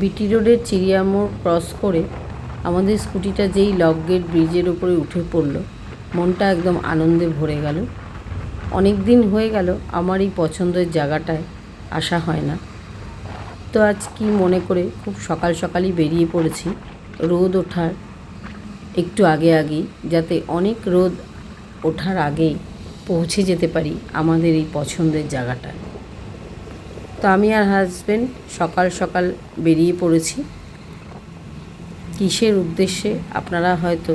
বিটি রোডের চিড়িয়ামোড় ক্রস করে আমাদের স্কুটিটা যেই লক গেট ব্রিজের উপরে উঠে পড়ল, মনটা একদম আনন্দে ভরে গেল। অনেক দিন হয়ে গেল, আমার এই পছন্দের জায়গাটায় আসা হয় না। তো আজ কি মনে করে খুব সকাল সকালই বেরিয়ে পড়েছি, রোদ ওঠার একটু আগে আগেই, যাতে অনেক রোদ ওঠার আগেই পৌঁছে যেতে পারি আমাদের এই পছন্দের জায়গাটায়। তো আমি আর হাজব্যান্ড সকাল সকাল বেরিয়ে পড়েছি। কিসের উদ্দেশ্যে আপনারা হয়তো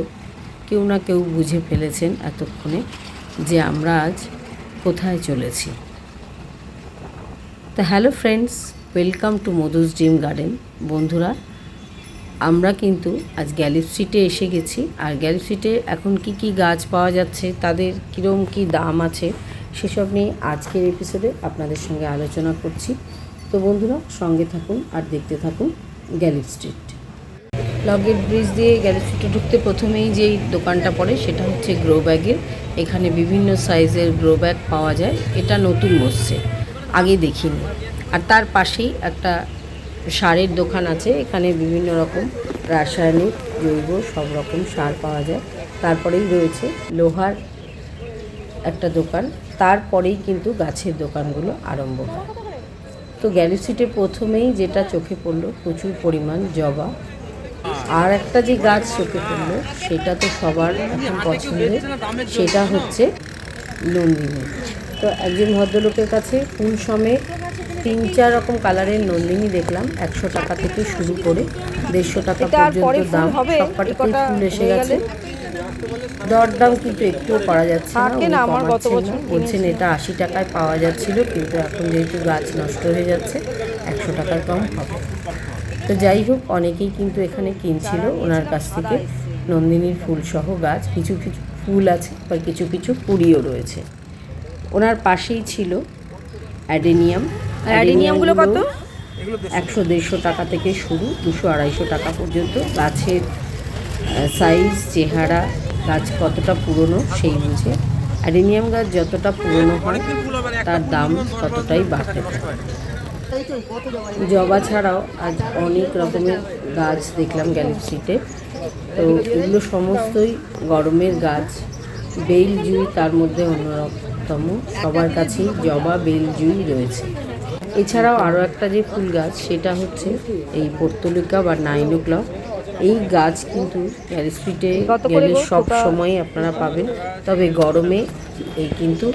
কেউ না কেউ বুঝে ফেলেছেন এতক্ষণে যে আমরা আজ কোথায় চলেছি। তো hello friends welcome to Madhu's dream garden বন্ধুরা, আমরা কিন্তু আজ গ্যালিপ এসে গেছি। আর গ্যালিপ এখন কি কি গাছ পাওয়া যাচ্ছে, তাদের কীরকম কী দাম আছে সেসব নিয়ে আজকের এপিসোডে আপনাদের সঙ্গে আলোচনা করছি। তো বন্ধুরা, সঙ্গে থাকুন আর দেখতে থাকুন গ্যালিপ স্ট্রিট। লগেট ব্রিজ দিয়ে গ্যালিপ স্ট্রিটে ঢুকতে প্রথমেই যেই দোকানটা পড়ে, সেটা হচ্ছে গ্রো ব্যাগের। এখানে বিভিন্ন সাইজের গ্রো ব্যাগ পাওয়া যায়। এটা নতুন বসছে। আগে দেখিনি। আর তার পাশেই একটা সারের দোকান আছে। এখানে বিভিন্ন রকম রাসায়নিক, জৈব সব রকম সার পাওয়া যায়। তারপরেই রয়েছে লোহার একটা দোকান। তারপরেই কিন্তু গাছের দোকানগুলো আরম্ভ হয়। তো গ্যালিসিটে প্রথমেই যেটা চোখে পড়ল প্রচুর পরিমাণ জবা। আর একটা যে গাছ চোখে পড়ল সেটা তো সবার এখন পছন্দের সেটা হচ্ছে নন্দিনী তো একজন ভদ্রলোকের কাছে ফুল সমেত তিন চার রকম কালারের নন্দিনী দেখলাম একশো টাকা থেকে শুরু করে দেড়শো টাকা পর্যন্ত দাম? সবকটাতেই কটা ফুল এসে গেছে। দরদাম কিন্তু একটুও করা যাচ্ছে না। আমার গত বছর বলছেন এটা আশি টাকায় পাওয়া যাচ্ছিল কিন্তু এখন যেহেতু গাছ নষ্ট হয়ে যাচ্ছে একশো টাকার কম হবে। তো যাই হোক অনেকেই কিন্তু এখানে কিনছিল ওনার কাছ থেকে নন্দিনীর ফুল সহ গাছ। কিছু কিছু ফুল আছে বা কিছু কিছু কুড়িও রয়েছে। ওনার পাশেই ছিল অ্যাডেনিয়াম। অ্যাডেনিয়ামগুলো কত? একশো দেড়শো টাকা থেকে শুরু দুশো আড়াইশো টাকা পর্যন্ত। গাছের সাইজ চেহারা গাছ কতটা পুরনো সেই বুঝে। অ্যাডেনিয়াম গাছ যতটা পুরনো হয়, তার দাম ততটাই বাড়তে থাকে। জবা ছাড়াও আজ অনেক রকমের গাছ দেখলাম গ্যালিক্সিতে। তো এগুলো সমস্তই গরমের গাছ। বেল জুই তার মধ্যে অন্যতম। সবার কাছেই জবা বেল জুই রয়েছে। এছাড়াও আরও একটা যে ফুল গাছ, সেটা হচ্ছে এই পর্তলিকা বা নাইন ও ক্লক এই গাছ কিন্তু করে গেলে সব সময় আপনারা পাবেন। তবে গরমে এই কিন্তু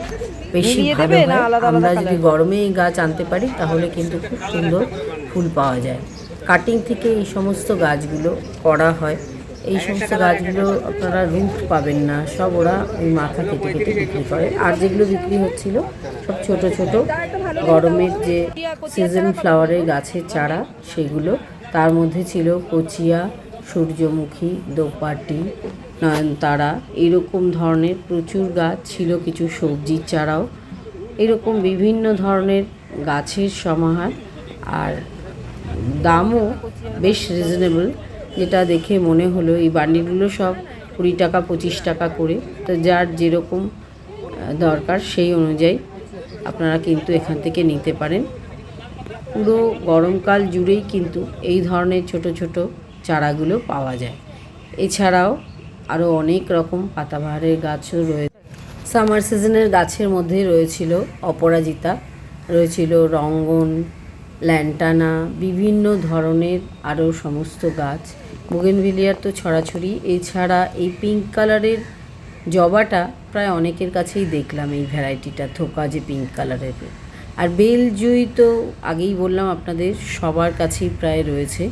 বেশি ভালো হয়। আমরা যদি? গরমে এই গাছ আনতে পারি তাহলে কিন্তু খুব সুন্দর ফুল পাওয়া যায়। কাটিং থেকে এই সমস্ত গাছগুলো করা হয়। এই সমস্ত গাছগুলো আপনারা রুট পাবেন না সব ওরা ওই মাথা কেটে কেটে বিক্রি করে। আর যেগুলো বিক্রি হচ্ছিল সব ছোট ছোট। গরমের যে সিজন ফ্লাওয়ারের গাছের চারা সেগুলো তার মধ্যে ছিল কচিয়া সূর্যমুখী দোপাটি নয়নতারা, এরকম ধরনের প্রচুর গাছ ছিল কিছু সবজির চারাও। এরকম বিভিন্ন ধরনের গাছের সমাহার। আর দামও বেশ রিজনেবল যেটা দেখে মনে হলো এই বান্ডিলগুলো সব কুড়ি টাকা, পঁচিশ টাকা করে। তো যার যেরকম দরকার সেই অনুযায়ী আপনারা কিন্তু এখান থেকে নিতে পারেন। পুরো গরমকাল জুড়েই কিন্তু এই ধরনের ছোট ছোট চারাগুলো পাওয়া যায়। এছাড়াও আরও অনেক রকম পাতাবাহারের গাছও রয়েছে সামার সিজনের গাছের মধ্যে রয়েছিল অপরাজিতা, রয়েছিল রঙ্গন, ল্যান্টানা, বিভিন্ন ধরনের আরও সমস্ত গাছ। বুগেনভিলিয়ার তো ছড়াছড়ি। এছাড়া এই পিঙ্ক কালারের জবাটা প্রায় অনেকের কাছেই দেখলাম এই ভ্যারাইটিটা থোকা যে পিঙ্ক কালারের আর বেল জুই তো আগেই বললাম আপনাদের, সবার কাছেই প্রায় রয়েছে।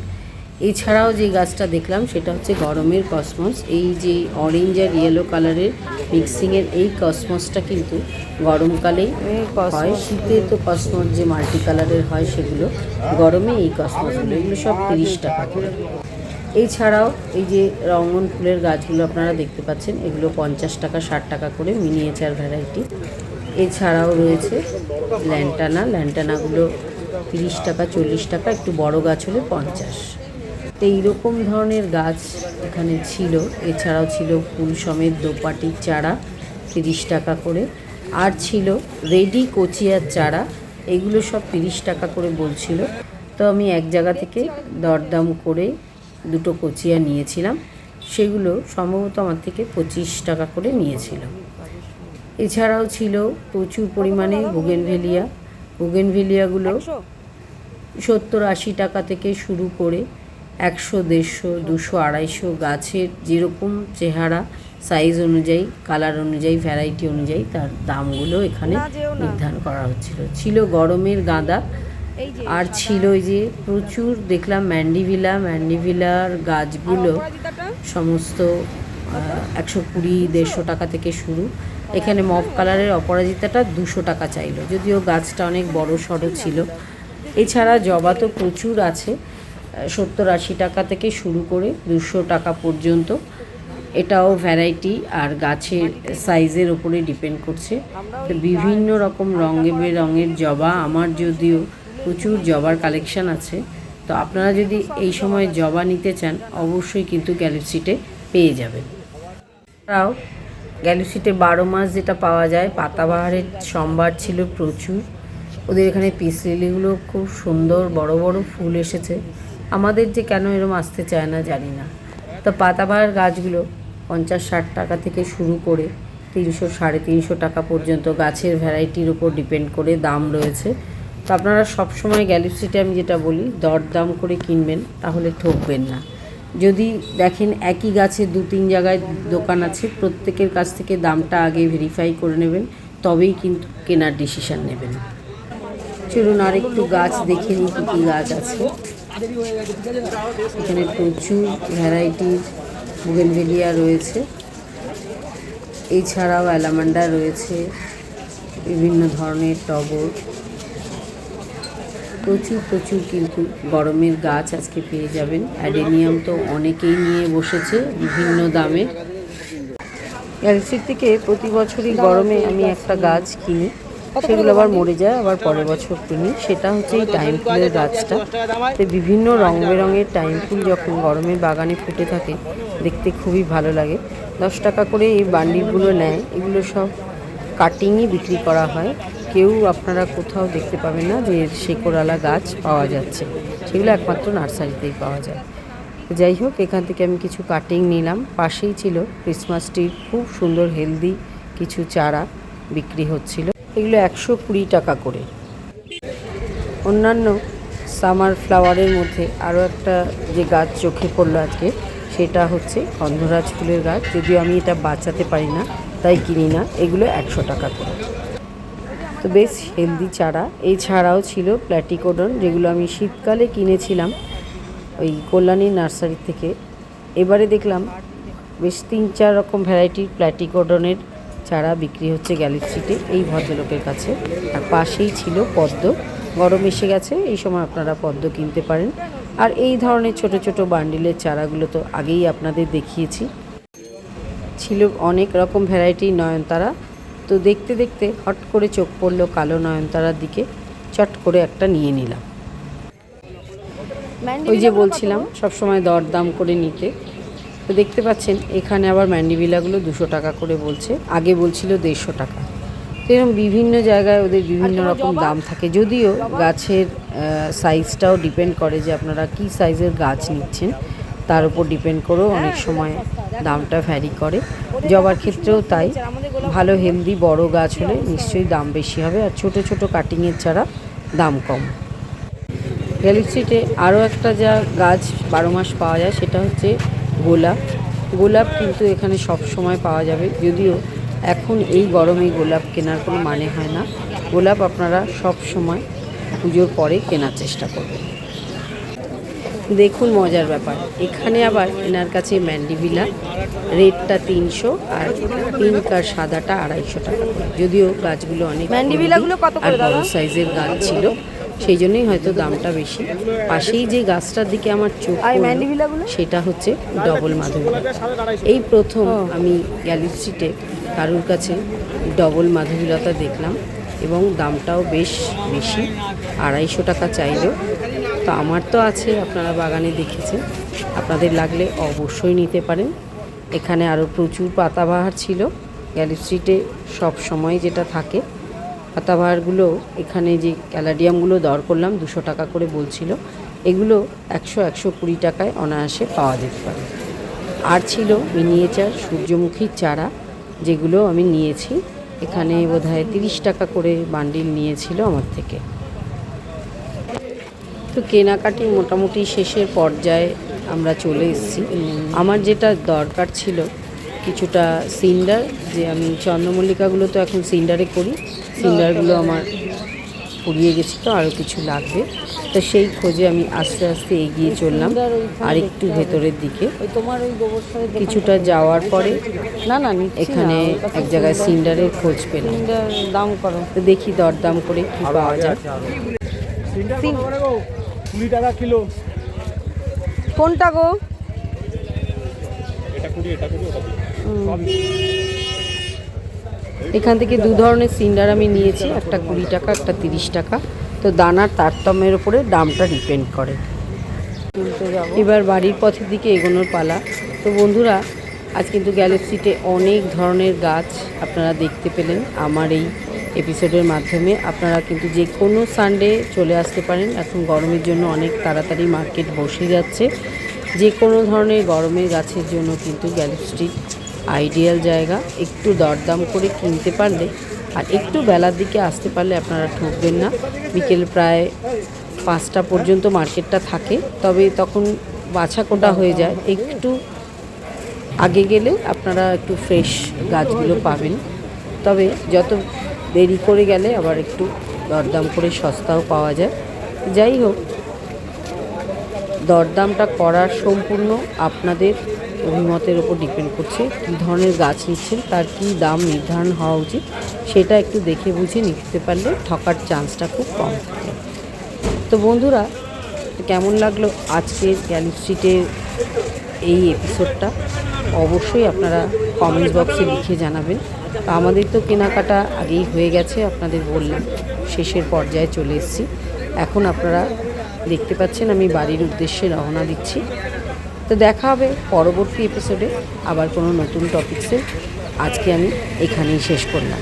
এছাড়াও যে গাছটা দেখলাম সেটা হচ্ছে গরমের কসমস। এই যে অরেঞ্জ আর ইয়েলো কালারের মিক্সিংয়ের এই কসমসটা কিন্তু গরমকালেই হয়। শীতে তো কসমস যে মাল্টি কালারের হয় সেগুলো গরমে এই কসমসগুলো এগুলো সব তিরিশ টাকা করে। এছাড়াও এই যে রঙন ফুলের গাছগুলো আপনারা দেখতে পাচ্ছেন এগুলো পঞ্চাশ টাকা ষাট টাকা করে মিনিয়েচার ভ্যারাইটি এছাড়াও রয়েছে ল্যান্টানা ল্যান্টানাগুলো তিরিশ টাকা চল্লিশ টাকা একটু বড় গাছ হলে পঞ্চাশ। তো এইরকম ধরনের গাছ এখানে ছিল। এছাড়াও ছিল ফুল সমেত দোপাটির চারা তিরিশ টাকা করে। আর ছিল রেডি কচিয়ার চারা এগুলো সব তিরিশ টাকা করে বলছিল। তো আমি এক জায়গা থেকে দরদাম করে দুটো কচিয়া নিয়েছিলাম। সেগুলো সম্ভবত আমার থেকে পঁচিশ টাকা করে নিয়েছিল। এছাড়াও ছিল প্রচুর পরিমাণে বুগেনভেলিয়া বুগেনভেলিয়াগুলো সত্তর আশি টাকা থেকে শুরু করে একশো দেড়শো দুশো আড়াইশো গাছের যেরকম চেহারা সাইজ অনুযায়ী কালার অনুযায়ী ভ্যারাইটি অনুযায়ী তার দামগুলো এখানে নির্ধারণ করা হচ্ছিল। ছিল গরমের গাঁদা। আর ছিল ওই যে প্রচুর দেখলাম ম্যান্ডিভিলা ম্যান্ডিভিলার গাছগুলো সমস্ত একশো কুড়ি দেড়শো টাকা থেকে শুরু। এখানে মফ কালারের অপরাজিতাটা দুশো টাকা চাইলো। যদিও গাছটা অনেক বড় সড়ো ছিল। এছাড়া জবা তো প্রচুর আছে। সত্তর আশি টাকা থেকে শুরু করে দুশো টাকা পর্যন্ত। এটাও ভ্যারাইটি আর গাছের সাইজের ওপরে ডিপেন্ড করছে। বিভিন্ন রকম রঙে বেরঙের জবা, আমার যদিও প্রচুর জবার কালেকশান আছে। তো আপনারা যদি এই সময় জবা নিতে চান, অবশ্যই কিন্তু গ্যালাক্সিতে পেয়ে যাবেন। তাও গ্যালাক্সিতে বারো মাস যেটা পাওয়া যায়, পাতাবাহারের সম্বার ছিল প্রচুর। ওদের এখানে পিস লিলিগুলো খুব সুন্দর, বড় বড় ফুল এসেছে। আমাদের যে কেন এরম আসতে চায় না জানি না। তো পাতাবাহার গাছগুলো পঞ্চাশ ষাট টাকা থেকে শুরু করে তিনশো সাড়ে তিনশো টাকা পর্যন্ত গাছের ভ্যারাইটির উপর ডিপেন্ড করে দাম রয়েছে। তো আপনারা সবসময় গ্যালাক্সিতে আমি যেটা বলি, দরদাম করে কিনবেন, তাহলে ঠকবেন না। যদি দেখেন একই গাছে দু তিন জায়গায় দোকান আছে, প্রত্যেকের কাছ থেকে দামটা আগে ভেরিফাই করে নেবেন, তবেই কিন্তু কেনার ডিসিশান নেবেন। চলুন আর একটু গাছ দেখে নিই কী কী গাছ আছে। এখানে প্রচুর ভ্যারাইটির বুগেনভেলিয়া রয়েছে। এছাড়াও অ্যালামান্ডা রয়েছে বিভিন্ন ধরনের টগর। প্রচুর প্রচুর কিন্তু গরমের গাছ আজকে পেয়ে যাবেন। অ্যাডেনিয়াম তো অনেকেই নিয়ে বসেছে বিভিন্ন দামে। গ্যালাক্সির থেকে প্রতি বছরই গরমে আমি একটা গাছ কিনি। সেগুলো আবার মরে যায় আবার পরের বছর কিনি। সেটা হচ্ছে এই টাইম ফুলের গাছটা। তো বিভিন্ন রং বেরঙের টাইম ফুল যখন গরমের বাগানে ফুটে থাকে দেখতে খুবই ভালো লাগে। দশ টাকা করে এই বান্ডিলগুলো নেয় এগুলো সব কাটিংই বিক্রি করা হয়। কেউ আপনারা কোথাও দেখতে পাবেন না যে শেকড়ালা গাছ পাওয়া যাচ্ছে। সেগুলো একমাত্র নার্সারিতেই পাওয়া যায়। যাই হোক এখান থেকে আমি কিছু কাটিং নিলাম। পাশেই ছিল ক্রিসমাস ট্রির খুব সুন্দর হেলদি কিছু চারা বিক্রি হচ্ছিল। এগুলো একশো কুড়ি টাকা করে। অন্যান্য সামার ফ্লাওয়ারের মধ্যে আরও একটা যে গাছ চোখে পড়ল আজকে, সেটা হচ্ছে গন্ধরাজ ফুলের গাছ। যদিও আমি এটা বাঁচাতে পারি না, তাই কিনি না, এগুলো একশো টাকা করে। তো বেশ হেলদি চারা। এছাড়াও ছিল প্ল্যাটিকোডন, যেগুলো আমি শীতকালে কিনেছিলাম ওই কল্যাণী নার্সারি থেকে। এবারে দেখলাম বেশ তিন চার রকম ভ্যারাইটির প্ল্যাটিকোডনের চারা বিক্রি হচ্ছে গ্যালাক্সিতে এই ভদ্রলোকের কাছে। আর পাশেই ছিল পদ্ম। গরম এসে গেছে, এই সময় আপনারা পদ্ম কিনতে পারেন। আর এই ধরনের ছোট ছোট বান্ডিলের চারাগুলো তো আগেই আপনাদের দেখিয়েছি। ছিল অনেক রকম ভ্যারাইটি নয়নতারা। তো দেখতে দেখতে হট করে চোখ পড়ল কালো নয়নতারার দিকে। চট করে একটা নিয়ে নিলাম। ওই যে বলছিলাম, সবসময় দরদাম করে নিতে। তো দেখতে পাচ্ছেন এখানে আবার ম্যান্ডিবিলাগুলো দুশো টাকা করে বলছে। আগে বলছিল দেড়শো টাকা। তো এরকম বিভিন্ন জায়গায় ওদের বিভিন্ন রকম দাম থাকে। যদিও গাছের সাইজটাও ডিপেন্ড করে যে আপনারা কি সাইজের গাছ নিচ্ছেন। তার উপর ডিপেন্ড করেও অনেক সময় দামটা ভ্যারি করে। জবার ক্ষেত্রেও তাই। ভালো হেলদি বড় গাছ হলে নিশ্চয়ই দাম বেশি হবে আর ছোট ছোট কাটিংয়ের ছাড়া দাম কম। গ্যালাক্সিতে আরও একটা যা গাছ বারো মাস পাওয়া যায় সেটা হচ্ছে গোলাপ। গোলাপ কিন্তু এখানে সব সময় পাওয়া যাবে। যদিও এখন এই গরমে গোলাপ কেনার কোনো মানে হয় না। গোলাপ আপনারা সব সময় পুজোর পরে কেনার চেষ্টা করবেন। দেখুন মজার ব্যাপার। এখানে আবার এনার কাছে ম্যান্ডিভিলা রেডটা তিনশো আর পিঙ্ক আর সাদাটা আড়াইশো টাকা। যদিও গাছগুলো অনেক ম্যান্ডিভিলাগুলো কত আর বড় সাইজের গাছ ছিল। সেই জন্যই হয়তো দামটা বেশি। পাশেই যে গাছটার দিকে আমার চোখ সেটা হচ্ছে ডবল মাধবীলতা এই প্রথম আমি গ্যালি স্ট্রিটে কারুর কাছে ডবল মাধবীলতা দেখলাম এবং দামটাও বেশ বেশি আড়াইশো টাকা চাইলো। তো আমার তো আছে আপনারা বাগানে দেখেছেন। আপনাদের লাগলে অবশ্যই নিতে পারেন। এখানে আরও প্রচুর পাতাবাহার ছিল। গ্যালি স্ট্রিটে সব সময় যেটা থাকে পাতাবাহারগুলো, এখানে যে ক্যালাডিয়ামগুলো দর করলাম, দুশো টাকা করে বলছিল, এগুলো একশো একশো কুড়ি টাকায় অনায়াসে পাওয়া যেতে পারে। আর ছিল মিনিয়েচার সূর্যমুখীর চারা, যেগুলো আমি নিয়েছি। এখানে বোধ হয় তিরিশ টাকা করে বান্ডিল নিয়েছিল আমার থেকে। তো কেনাকাটি মোটামুটি শেষের পর্যায়ে আমরা চলে এসেছি। আমার যেটা দরকার ছিল, কিছুটা সিন্ডার, যে আমি চন্দ্রমল্লিকাগুলো তো এখন সিন্ডারে করি সিন্ডারগুলো আমার পুড়িয়ে গেছে তো আরও কিছু লাগবে। তো সেই খোঁজে আমি আস্তে আস্তে এগিয়ে চললাম। আর একটু ভেতরের দিকে। কিছুটা যাওয়ার পরে না না এখানে এক জায়গায় শুনলাম। সিন্ডারের খোঁজ পেলাম। দাম করো। তো দেখি দরদাম করে কি পাওয়া যায়। কুড়ি টাকা কিলো। কোনটা গো? এটা কুড়ি এটা কুড়ি। এখান থেকে দু ধরনের সিন্ডার আমি নিয়েছি, একটা কুড়ি টাকা, একটা তিরিশ টাকা। তো দানার তারতম্যের উপরে দামটা ডিপেন্ড করে। এবার বাড়ির পথের দিকে এগোনোর পালা। তো বন্ধুরা, আজ কিন্তু গ্যালাক্সিতে অনেক ধরনের গাছ আপনারা দেখতে পেলেন আমার এই এপিসোডের মাধ্যমে। আপনারা কিন্তু যে কোনো সানডে চলে আসতে পারেন। এখন গরমের জন্য অনেক তাড়াতাড়ি মার্কেট বসে যাচ্ছে। যে কোনো ধরনের গরমের গাছের জন্য কিন্তু গ্যালাক্সি আইডিয়াল জায়গা, একটু দরদাম করে কিনতে পারলে আর একটু বেলার দিকে আসতে পারলে আপনারা ঠকবেন না। বিকেল প্রায় পাঁচটা পর্যন্ত মার্কেটটা থাকে, তবে তখন বাছা কোটা হয়ে যায়। একটু আগে গেলে আপনারা একটু ফ্রেশ গাছগুলো পাবেন। তবে যত দেরি করে গেলে আবার একটু দরদাম করে সস্তাও পাওয়া যায়। যাই হোক, দরদামটা করার সম্পূর্ণ আপনাদের অভিমতের উপর ডিপেন্ড করছে, কী ধরনের গাছ নিচ্ছেন, তার কী দাম নির্ধারণ হওয়া উচিত, সেটা একটু দেখে বুঝে নিতে পারলে ঠকার চান্সটা খুব কম থাকে। তো বন্ধুরা, কেমন লাগল আজকের গ্যালি স্ট্রিটের এই এপিসোডটা অবশ্যই আপনারা কমেন্টস বক্সে লিখে জানাবেন। তো আমাদের তো কেনাকাটা আগেই হয়ে গেছে, আপনাদের বললাম, শেষের পর্যায়ে চলে এসেছি। এখন আপনারা দেখতে পাচ্ছেন, আমি বাড়ির উদ্দেশ্যে রওনা দিচ্ছি। তো দেখা হবে পরবর্তী এপিসোডে আবার কোনো নতুন টপিক্সে আজকে আমি এখানেই শেষ করলাম।